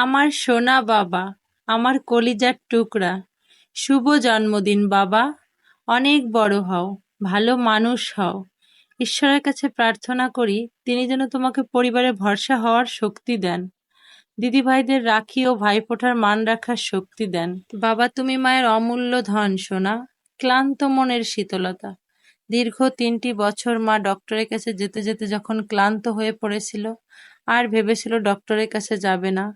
আমার সোনা বাবা, আমার কলিজার টুকরা। শুভ জন্মদিন বাবা, অনেক বড় হও, ভালো মানুষ হও। ঈশ্বরের কাছে প্রার্থনা করি, তিনি যেন তোমাকে পরিবারে ভরসা হওয়ার শক্তি দেন। দিদি ভাইদের রাখি ও ভাইফোঁটার মান রাখার শক্তি দেন। বাবা, তুমি মায়ের অমূল্য ধন, সোনা। ক্লান্ত মনের শীতলতা। দীর্ঘ তিনটি বছর মা ডক্টরের কাছে যেতে যেতে যখন ক্লান্ত হয়ে পড়েছিল, আর ভেবেছিল ডক্টরের কাছে যাবে না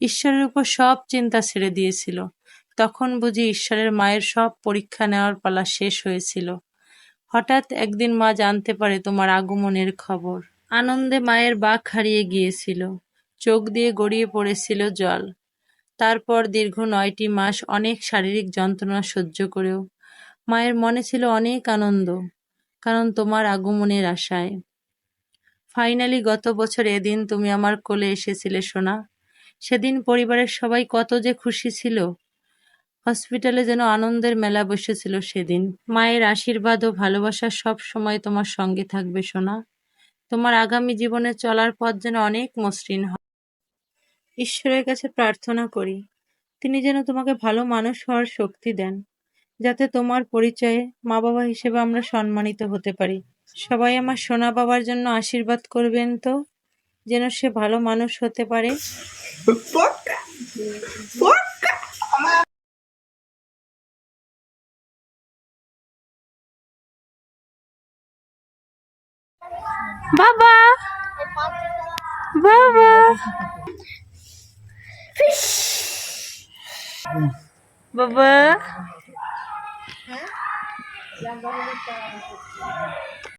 ঈশ্বরের উপর সব চিন্তা ছেড়ে দিয়েছিল। তখন বুঝি ঈশ্বরের মায়ের সব পরীক্ষা নেওয়ার পালা শেষ হয়েছিল। হঠাৎ একদিন মা জানতে পারে তোমার আগমনের খবর। আনন্দে মায়ের বাঘ হারিয়ে গিয়েছিল। চোখ দিয়ে গড়িয়ে পড়েছিল জল। তারপর দীর্ঘ নয়টি মাস অনেক শারীরিক যন্ত্রণা সহ্য করেও মায়ের মনে ছিল অনেক আনন্দ, কারণ তোমার আগমনের আশায়। ফাইনালি গত বছর এদিন তুমি আমার কোলে এসেছিলে, সোনা। সেদিন পরিবারের সবাই কত যে খুশি ছিল। হসপিটালে যেন আনন্দের মেলা বসেছিল সেদিন। মায়ের আশীর্বাদ ও ভালোবাসা সব সময় তোমার সঙ্গে থাকবে, সোনা। তোমার আগামী জীবনে চলার পথ যেন অনেক মসৃণ হয়। ঈশ্বরের কাছে প্রার্থনা করি, তিনি যেন তোমাকে ভালো মানুষ হওয়ার শক্তি দেন, যাতে তোমার পরিচয়ে মা বাবা হিসেবে আমরা সম্মানিত হতে পারি। সবাই আমার সোনা বাবার জন্য আশীর্বাদ করবেন তো, যেন সে ভালো মানুষ হতে পারে। Foca! Foca! বাবা বাবা বাবা